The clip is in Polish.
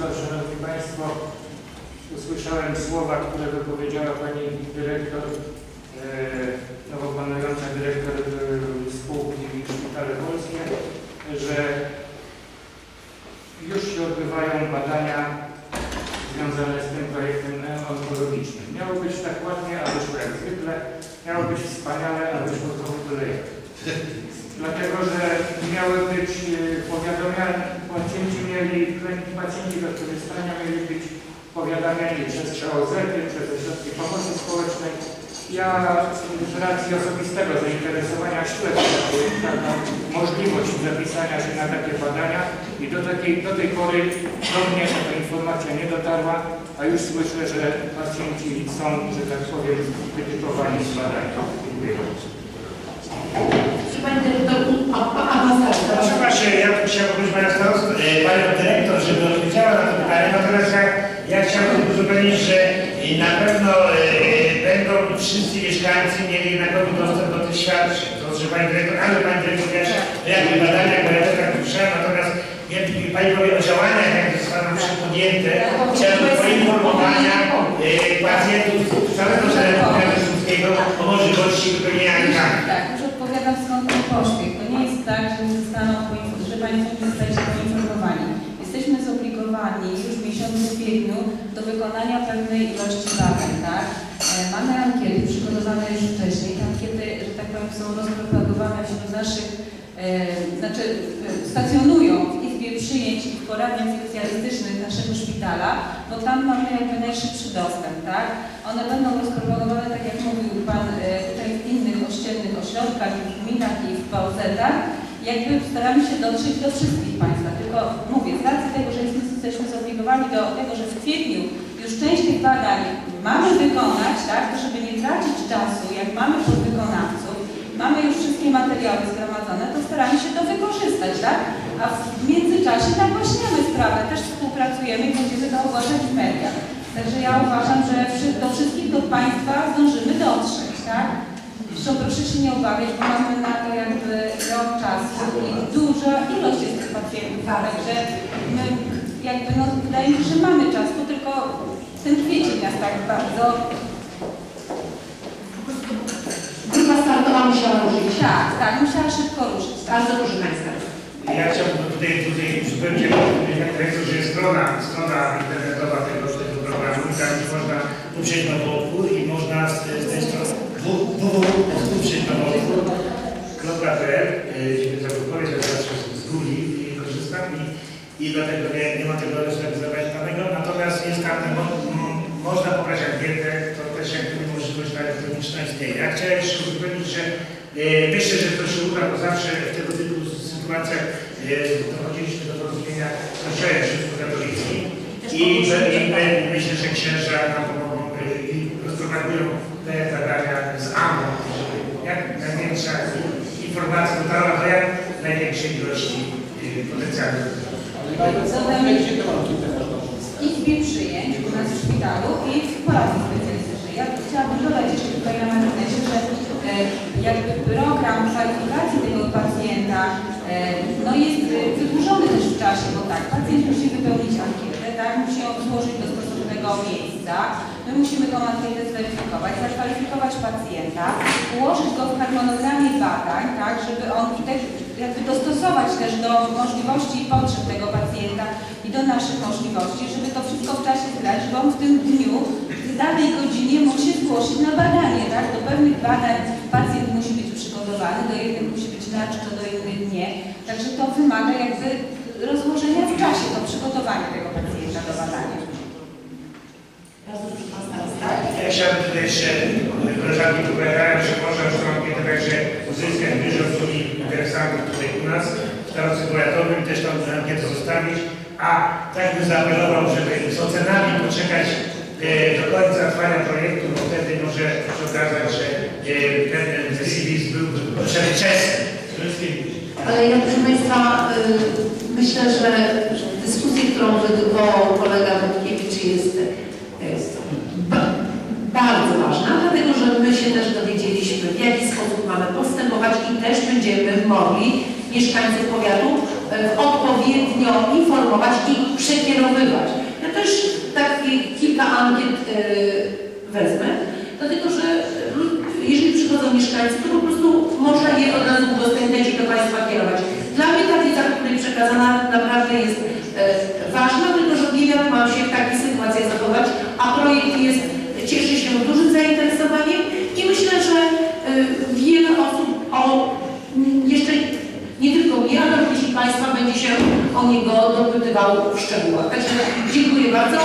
Państwa, Szanowni Państwo, usłyszałem słowa, które wypowiedziała Pani Dyrektor, e, nowo panująca Dyrektor e, spółki Szpitale Polskie, że już się odbywają badania związane z tym projektem onkologicznym. Miało być tak ładnie, a wyszło jak zwykle. Miało być wspaniale, a wyszło trochę tyle. Dlatego, że miały być e, powiadomiani, pacjenci mieli, pacjenci do korzystania mieli być powiadamiani przez OZ, przez ośrodki pomocy społecznej. Ja z racji osobistego zainteresowania śledztwa taką możliwość zapisania się na takie badania i do, takiej, do tej pory do mnie ta informacja nie dotarła, a już słyszę, że pacjenci są, że tak powiem, wytypowani z badania. Dziękuję. Właśnie, ja tu chciałbym prosić Panią Starost, e, Panią Dyrektor, natomiast ja, ja chciałbym uzupełnić, że na pewno e, będą wszyscy mieszkańcy mieli jednakowy dostęp do tych świadczeń. Że Pani Dyrektor, ale Pani Dyrektor, ja jakby badania, bo ja też tak słyszałem, natomiast jak Pani powie o działaniach, jakie zostaną podjęte, chciałbym poinformowania e, pacjentów z całego terenu powiatu słupskiego o możliwości wypełnienia ankiety. Tak, już odpowiadam skąd ten pośpiech. To nie jest tak, że, nie zostaną, poinfo- że Państwo nie zostaliście poinformowani. Zobligowani już w miesiącu kwietniu do wykonania pewnej ilości badań, tak? E, Mamy ankiety przygotowane już wcześniej. Te ankiety, że tak powiem, są rozpropagowane wśród naszych, e, znaczy e, stacjonują w Izbie Przyjęć i w poradniach specjalistycznych naszego szpitala, bo tam mamy jakby najszybszy dostęp, tak? One będą rozpropagowane, tak jak mówił Pan, tutaj w innych ościennych ośrodkach, w gminach i w POZ-ach. Jakby staramy się dotrzeć do wszystkich Państwa, tylko mówię, z racji tego, że jesteśmy, jesteśmy zobligowani do tego, że w kwietniu już część tych badań mamy wykonać, tak, żeby nie tracić czasu, jak mamy podwykonawców, mamy już wszystkie materiały zgromadzone, to staramy się to wykorzystać, tak? A w międzyczasie nagłaśniamy sprawę, też współpracujemy i będziemy to ogłaszać w mediach. Także ja uważam, że do wszystkich do Państwa zdążymy dotrzeć, tak? Zresztą proszę się nie obawiać, bo mamy na to jakby rok czasu i duża ilość jest tych pacjentów, także my jakby no wydaje mi się, że mamy czas, tu tylko ten kwiecień nas tak bardzo, Grupa startowa musiała ruszyć. tak, tak, musiała szybko ruszyć, tak? Bardzo proszę Państwa. Ja chciałbym tutaj, tutaj dyrektor, że jest strona, strona internetowa tego, tego programu i tam można uprzeć nowotwór i można z, z tej strony www.uprzeć.pl żeby zakupować, ja zawsze z góry i korzystam i, i dlatego nie, nie ma tego zapamiętanego, natomiast jest tam, mo, można pobrać ankietę, to też jakby możliwość ta elektroniczna istnieje. Ja chciałem jeszcze uzupełnić, że e, myślę, że to się uda, bo zawsze w tego typu sytuacjach e, dochodziliśmy do porozumienia Kościołem Rzymskokatolickim. I, i my- myślę, że księża nam pomogą e, i rozpropagują te zadania z AMO, żeby jak największa informacja dotarła do jak największej ilości e, potencjalnych. W Izbie Przyjęć u nas w szpitalu i w poradni specjalistycznej. Ja chciałabym dodać jeszcze tutaj na marginesie, że e, jakby program kwalifikacji tego pacjenta e, no jest e, wydłużony też w czasie, bo tak, pacjent musi wypełnić ankietę, tak, musi ją złożyć do stosownego miejsca, my musimy tą ankietę zweryfikować, zakwalifikować pacjenta, ułożyć go w harmonogramie badań, tak, żeby on też jakby dostosować też do możliwości i potrzeb tego pacjenta i do naszych możliwości, żeby to wszystko w czasie zgrać, żeby on w tym dniu, w danej godzinie mógł się zgłosić na badanie, tak? Do pewnych badań pacjent musi być przygotowany, do jednych musi być inaczej, do innych nie. Także to wymaga jakby rozłożenia w czasie, to przygotowanie tego pacjenta do badania. Bardzo proszę. Chciałbym tutaj jeszcze, koleżanki opowiadają, że tą ankietę także uzyskać dużo ludzi interesantów tutaj u nas, w starostwie powiatowym też tą ankietę zostawić, a tak bym zaapelował, żeby z ocenami poczekać e, do końca trwania projektu, bo wtedy może się okazać, że e, ten decyzji był przedwczesny. Ale ja proszę Państwa, y, myślę, że dyskusja, którą wywołał kolega Wódkiewicz jest, ważna, dlatego że my się też dowiedzieliśmy, w jaki sposób mamy postępować i też będziemy mogli mieszkańców powiatu e, odpowiednio informować i przekierowywać. Ja też takie kilka ankiet e, wezmę, dlatego że e, jeżeli przychodzą mieszkańcy, to po prostu można je od razu udostępniać i do Państwa kierować. Dla mnie ta wiedza, której przekazana naprawdę jest ważna, dlatego, że nie wiem, jak mam się w takiej sytuacji zachować, a projekt jest zainteresowaniem i myślę, że e, wiele osób o jeszcze nie tylko mnie, ale również Państwa będzie się o niego dopytywało w szczegółach. Także dziękuję bardzo.